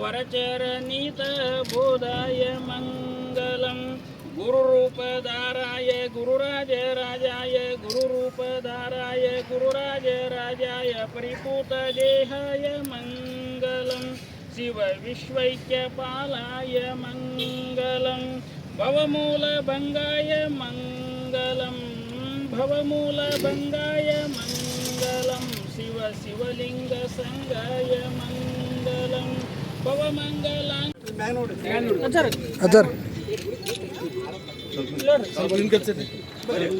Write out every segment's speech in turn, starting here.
वरचरणित बोधाय मङ्गलं गुरुरूपधाराय गुरुराजराजाय गुरुरूपधाराय गुरुराजराजाय परिपूतदेहाय मङ्गलं शिवविश्वैक्यपालाय मङ्गलं भवमूलभङ्गाय मङ्गलं भवमूलभङ्गाय मङ्गलं शिव शिवलिङ्गसङ्गाय मङ्गलं भवमङ्गलां ಅಜರ್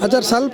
ಅಜರ್ ಸ್ವಲ್ಪ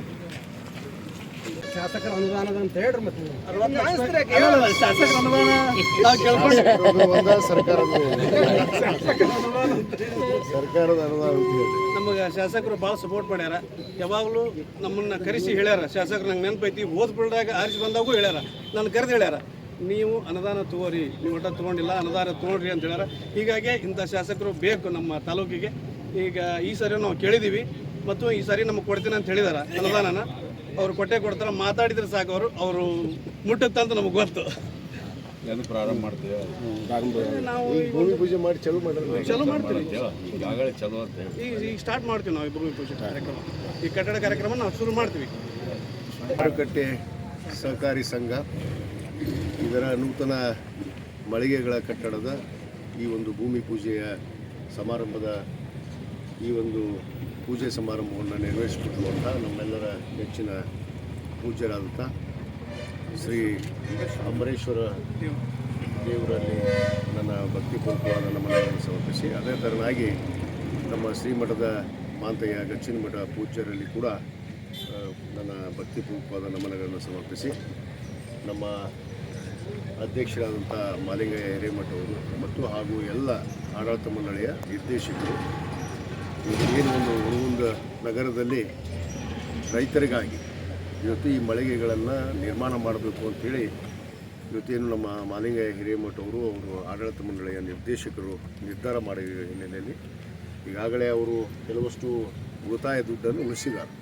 ಶಾಸಕರ ಅನುದಾನದ ಅಂತ ಹೇಳ್ರಿ ಮತ್ತೆ ಶಾಸಕರ ಅನುದಾನ? ಒಂದ ಸರ್ಕಾರದ ಸರ್ಕಾರದ ಅನುದಾನ ಅಂತ ಹೇಳಿ. ನಮಗೆ ಶಾಸಕರು ಭಾಳ ಸಪೋರ್ಟ್ ಮಾಡ್ಯಾರ. ಯಾವಾಗಲೂ ನಮ್ಮನ್ನ ಕರೆಸಿ ಹೇಳ್ಯಾರ. ಶಾಸಕರು ನಂಗೆ ನೆನಪೈತಿ ಓದ್ ಬಿಲ್ದಾಗ ಆರಿಸಿ ಬಂದಾಗೂ ಹೇಳ್ಯಾರ. ನಾನು ಕರೆದು ಹೇಳ್ಯಾರ. ನೀವು ಅನುದಾನ ತಗೋರಿ ನೀವು ಒಟ್ಟ ತೊಗೊಂಡಿಲ್ಲ ಅನುದಾನ ತೊಗೊಂಡ್ರಿ ಅಂತ ಹೇಳ್ಯಾರ. ಹೀಗಾಗಿ ಇಂಥ ಶಾಸಕರು ಬೇಕು ನಮ್ಮ ತಾಲೂಕಿಗೆ. ಈಗ ಈ ಸಾರಿ ನಾವು ಕೇಳಿದ್ದೀವಿ ಮತ್ತು ಈ ಸಾರಿ ನಮಗೆ ಕೊಡ್ತೀನಿ ಅಂತ ಹೇಳಿದಾರ ಅನುದಾನನ. ಅವ್ರು ಕೊಟ್ಟೆ ಕೊಡ್ತಾರೆ ಮಾತಾಡಿದ್ರೆ ಸಾಕು ಅವರು ಅವರು ಮುಟ್ಟುತ್ತಂತ ನಮಗೆ ಗೊತ್ತು. ಎಂದು ಪ್ರಾರಂಭ ಮಾಡ್ತೀವಿ ನಾವು ಈ ಭೂಮಿ ಪೂಜೆ ಮಾಡಿ ಚಲೋ ಮಾಡಿದ್ರೆ ಚಲೋ ಮಾಡ್ತೀವಿ. ಈಗಾಗಲೇ ಚಲೋ ಅಂತ ಹೇಳಿ. ಈಗ ಈಗ ಸ್ಟಾರ್ಟ್ ಮಾಡ್ತೀವಿ ನಾವು ಈ ಭೂಮಿ ಪೂಜೆ ಕಾರ್ಯಕ್ರಮ. ಈ ಕಟ್ಟಡ ಕಾರ್ಯಕ್ರಮ ನಾವು ಶುರು ಮಾಡ್ತೀವಿ. ಮಾರುಕಟ್ಟೆ ಸಹಕಾರಿ ಸಂಘ ಇದರ ನೂತನ ಮಳಿಗೆಗಳ ಕಟ್ಟಡದ ಈ ಒಂದು ಭೂಮಿ ಪೂಜೆಯ ಸಮಾರಂಭದ ಈ ಒಂದು ಪೂಜೆ ಸಮಾರಂಭವನ್ನು ನಿರ್ವಹಿಸಿಕೊಟ್ಟಿರುವಂಥ ನಮ್ಮೆಲ್ಲರ ನೆಚ್ಚಿನ ಪೂಜ್ಯರಾದಂಥ ಶ್ರೀ ಅಂಬರೇಶ್ವರ ದೇವರಲ್ಲಿ ನನ್ನ ಭಕ್ತಿಪೂರ್ವಕವಾದ ನಮನಗಳನ್ನು ಸಮರ್ಪಿಸಿ ಅದೇ ಥರನಾಗಿ ನಮ್ಮ ಶ್ರೀಮಠದ ಮಾಂತಯ್ಯ ಗಚ್ಚಿನ ಮಠ ಪೂಜ್ಯರಲ್ಲಿ ಕೂಡ ನನ್ನ ನನ್ನ ಭಕ್ತಿಪೂರ್ವಕವಾದ ನಮನಗಳನ್ನು ಸಮರ್ಪಿಸಿ ನಮ್ಮ ಅಧ್ಯಕ್ಷರಾದಂಥ ಮಾಲಿಂಗಯ್ಯ ಹಿರೇಮಠ ಅವರು ಮತ್ತು ಹಾಗೂ ಎಲ್ಲ ಆಡಳಿತ ಮಂಡಳಿಯ ನಿರ್ದೇಶಕರು ಏನು ಒಂದು ನಗರದಲ್ಲಿ ರೈತರಿಗಾಗಿ ಇವತ್ತು ಈ ಮಳಿಗೆಗಳನ್ನು ನಿರ್ಮಾಣ ಮಾಡಬೇಕು ಅಂಥೇಳಿ ಇವತ್ತೇನು ನಮ್ಮ ಮಾಲಿಂಗಯ್ಯ ಹಿರೇಮಠ ಅವರು ಅವರು ಆಡಳಿತ ಮಂಡಳಿಯ ನಿರ್ದೇಶಕರು ನಿರ್ಧಾರ ಮಾಡಿದ ಹಿನ್ನೆಲೆಯಲ್ಲಿ ಈಗಾಗಲೇ ಅವರು ಕೆಲವಷ್ಟು ಉಳಿತಾಯ ದುಡ್ಡನ್ನು ಉಳಿಸಿದ್ದಾರೆ.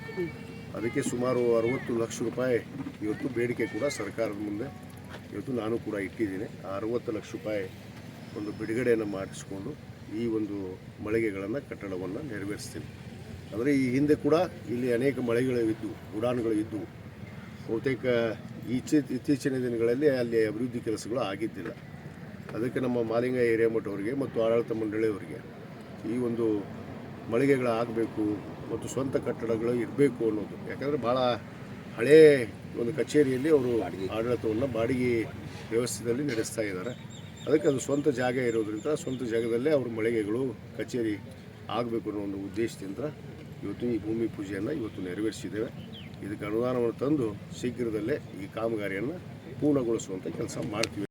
ಅದಕ್ಕೆ ಸುಮಾರು ಅರವತ್ತು ಲಕ್ಷ ರೂಪಾಯಿ ಇವತ್ತು ಬೇಡಿಕೆ ಕೂಡ ಸರ್ಕಾರದ ಮುಂದೆ ಇವತ್ತು ನಾನು ಕೂಡ ಇಟ್ಟಿದ್ದೀನಿ. ಆ ಅರುವತ್ತು ಲಕ್ಷ ರೂಪಾಯಿ ಒಂದು ಬಿಡುಗಡೆಯನ್ನು ಮಾಡಿಸ್ಕೊಂಡು ಈ ಒಂದು ಮಳಿಗೆಗಳನ್ನು ಕಟ್ಟಡವನ್ನು ನೆರವೇರಿಸ್ತೀವಿ ಆದರೆ ಈ ಹಿಂದೆ ಕೂಡ ಇಲ್ಲಿ ಅನೇಕ ಮಳೆಗಳು ಇದ್ದವು ಉಡಾನ್ಗಳು ಇದ್ದವು ಬಹುತೇಕ ಈಚೆ ಇತ್ತೀಚಿನ ದಿನಗಳಲ್ಲಿ ಅಲ್ಲಿ ಅಭಿವೃದ್ಧಿ ಕೆಲಸಗಳು ಆಗಿದ್ದಿಲ್ಲ. ಅದಕ್ಕೆ ನಮ್ಮ ಮಾಲಿಂಗ ಹಿರೇಮಠ ಅವರಿಗೆ ಮತ್ತು ಆಡಳಿತ ಮಂಡಳಿಯವರಿಗೆ ಈ ಒಂದು ಮಳಿಗೆಗಳು ಆಗಬೇಕು ಮತ್ತು ಸ್ವಂತ ಕಟ್ಟಡಗಳು ಇರಬೇಕು ಅನ್ನೋದು. ಯಾಕಂದರೆ ಭಾಳ ಹಳೇ ಒಂದು ಕಚೇರಿಯಲ್ಲಿ ಅವರು ಆಡಳಿತವನ್ನು ಬಾಡಿಗೆ ವ್ಯವಸ್ಥೆಯಲ್ಲಿ ನಡೆಸ್ತಾ ಇದ್ದಾರೆ. ಅದಕ್ಕೆ ಅದು ಸ್ವಂತ ಜಾಗ ಇರೋದ್ರಿಂದ ಸ್ವಂತ ಜಾಗದಲ್ಲೇ ಅವ್ರ ಮಳಿಗೆಗಳು, ಕಚೇರಿ ಆಗಬೇಕು ಅನ್ನೋ ಒಂದು ಉದ್ದೇಶದಿಂದ ಇವತ್ತು ಈ ಭೂಮಿ ಪೂಜೆಯನ್ನು ಇವತ್ತು ನೆರವೇರಿಸಿದ್ದೇವೆ. ಇದಕ್ಕೆ ಅನುದಾನವನ್ನು ತಂದು ಶೀಘ್ರದಲ್ಲೇ ಈ ಕಾಮಗಾರಿಯನ್ನು ಪೂರ್ಣಗೊಳಿಸುವಂಥ ಕೆಲಸ ಮಾಡ್ತೀವಿ.